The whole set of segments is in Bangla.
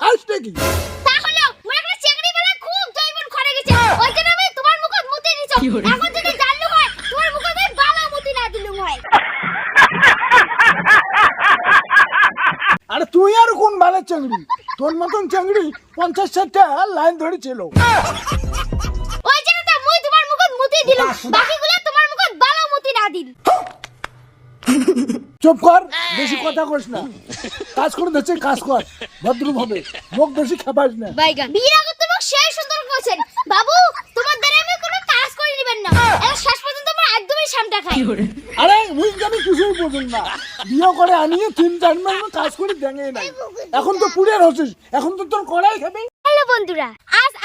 খাসটা কি তাহলে মোর একটা চেংড়ি বেলা খুব জৈবন করে গেছে। ওই জন্য আমি তোমার মুখত মুতি দিছো এখন যদি জানলু হয় তোমার মুখত আমি বালা মুতি না দিলু হয়। আরে তুই আর কোন বালের চাংড়ি? তোর মতন চাংড়ি পঞ্চাশ ষাটটা লাইন ধরেছিল। ওই জন্য তো মুই তোমার মুখত মুতি দিলু বাকিগুলো তোমার মুখত বালা মুতি না দিল। চুপ কর বেশি কথা করিস না। কাজ করে দিচ্ছে কাজ কর। ভদ্রভাবে মুখ বেশি খাবাস না। বাইগান। বিয়ের আগে তো মোক সেই সুন্দর করেছেন। বাবু তোমার দ্বারা আমি কোনো কাজ করে দিবেন না। এর শেষ পর্যন্ত আমার একদমই সামটা খাই আরে উইক আমি কিছুই বুঝুন না। বিয়ে করে আনিয়ে তিন চার মাস কাজ করে দেখে নাই। এখন তো পুড়ে হচ্ছিস এখন তো তোর কড়াই খাবে। হ্যালো বন্ধুরা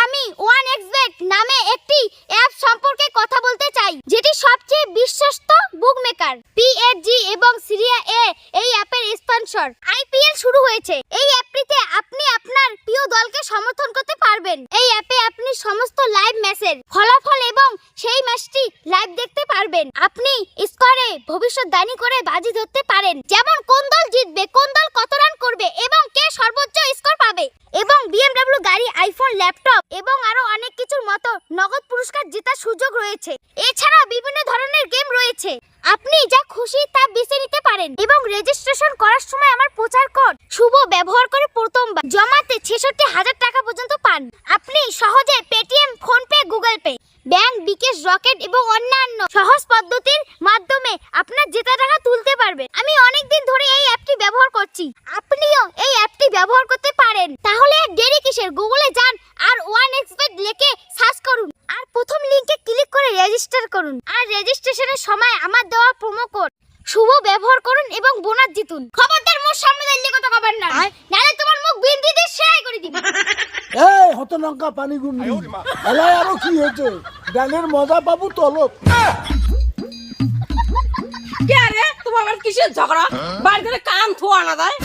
আমি ওয়ান এক্সবেট নামে একটি অ্যাপ সম্পর্কে কথা বলতে চাই, যেটি সবচেয়ে বিশ্বস্ত বুক মেকার পিএসজি এবং সিরিয়া এ এই অ্যাপের স্পন্সর আইপিএল শুরু হয়েছে। এই অ্যাপটিতে আপনি আপনার প্রিয় দলকে সমর্থন করতে পারবেন। এই অ্যাপে আপনি সমস্ত লাইভ ম্যাচের ফলাফল এবং সেই ম্যাচটি লাইভ দেখতে পারবেন। আপনি স্কোরে ভবিষ্যৎবাণী করে বাজি ধরতে পারেন। যেমন কোন দল জিতবে, কোন দল কত রান করবে এবং কে সর্বোচ্চ স্কোর পাবে। এবং বিএমডব্লিউ গাড়ি আইফোন ল্যাপটপ এবং আরও অনেক কিছুর মতো নগদ পুরস্কার জেতার সুযোগ রয়েছে। এছাড়া বিভিন্ন ধরনের গেম রয়েছে। আপনি যা খুশি তা বেছে নিতে পারেন এবং রেজিস্ট্রেশন করার সময় আমার প্রচার কোড শুভ ব্যবহার করে প্রথমবার জমাতে ছেষট্টি হাজার টাকা পর্যন্ত পান। আপনি সহজে Paytm PhonePe Google Pay bank bKash Rocket এবং অন্যান্য সহজ পদ্ধতির মাধ্যমে আপনার জেতা টাকা তুলতে পারবেন আমি অনেক দিন ধরে এই অ্যাপটি ব্যবহার করছি আপনিও এই অ্যাপটি ব্যবহার করতে পারেন তাহলে আর দেরি কিসের গুগলে যান আর ওয়ান এক্সপেট লিখে সার্চ করুন আর প্রথম লিংকে ক্লিক করে রেজিস্টার করুন আর রেজিস্ট্রেশনের সময় আমার দেওয়া প্রোমো কোড শুভ ব্যবহার করুন এবং বোনাস জিতুন। খবরদার মোর সামনে দাঁড়িয়ে কথা কবার না। নালে তোমার মুখ বিন্দি দিয়ে সেলাই করে দিবে। এই হত লঙ্কা পানি গুমনি এলাই আরও কি হয়েছে? গানের মজা পাবো তলব কে রে? তোমার আবার কিসের ঝগড়া? বাড়িতে কান থোয়া না যায়?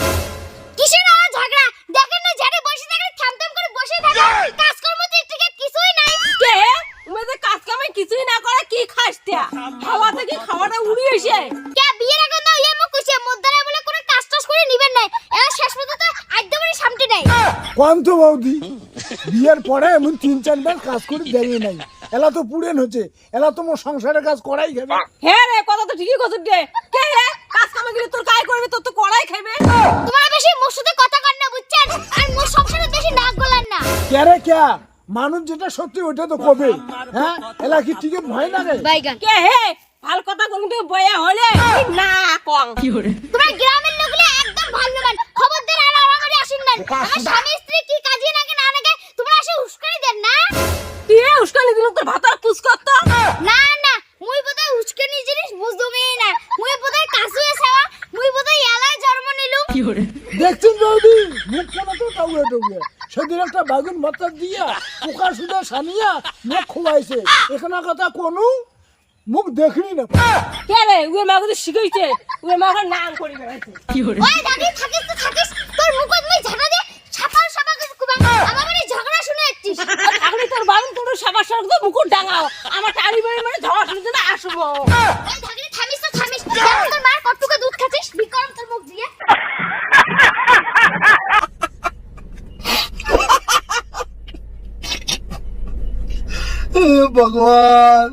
কি হাওয়া থেকে খাওয়াটা উড়ি এসে। কে বিয়ের আগে না ইয়ে মুখ কইছে মুদ্রা বলে কোনো কাজ টাজ করে নিবেন নাই। এরা শেষ পর্যন্ত একদমই সামনে নাই। কন্ত বৌদি বিয়ের পরে এমন তিন চারবার কাজ করে দেরিয়ে নাই। এলা তো পুড়েন হচ্ছে এলা তো মোর সংসারের কাজ করাই খাবে। হ্যাঁ রে কথা তো ঠিকই কথা দে কে রে কাজ কামে গেলে তোর কাজ করবে তোর তো কড়াই খাবে তোমরা বেশি মোর সাথে কথা কর না বুঝছেন? আর মোর সংসারে বেশি নাক গলান না। ক্যারে ক্যা মানুষ যেটা সত্যি ওটা তো কবে হ্যাঁ? এলা কি ঠিক ভয় লাগে? কে হে? ভালো কথা কোন তো বয়া হলে। না কং। তোমরা গ্রামের লোকগুলো একদম ভালো গান খবরদার আর আড়াআড়ি আসেন না। আমার স্বামী স্ত্রী কি কাজে নাকি না নাকি তোমরা এসে উস্কানি দেন না। তুই উস্কানি তোর ভাতার পুষ করত না না মুই বোধহয় উস্কানি জিনিস বুঝদমই না। মুই বোধহয় মুই বোধহয় এলায় জন্ম নিলু দেখছেন বৌদি মুখ কেন তো সেদিন একটা বাগুন ভর্তা দিয়া পোকা সুদা সানিয়া মুখ খোয়াইছে এখানে কথা কোনো মুখ দেখিনি না। কে রে? উয়ে মা কথা শিখাইছে। নাম করি বেড়াইছে। ওই দাদি থাকিস তো থাকিস। তোর মুখত মুই ঝাড়া দে ছাপাল ছাপা করে কুবা। আমার মানে ঝগড়া শুনে যাচ্ছিস। এখন তোর বারণ তোর তো মুকুট ডাঙাও। আমার টাড়ি বাড়ি মানে ঝগড়া শুনতে না আসব। ওই দাদি থামিস তো থামিস তোর 嗯宝宝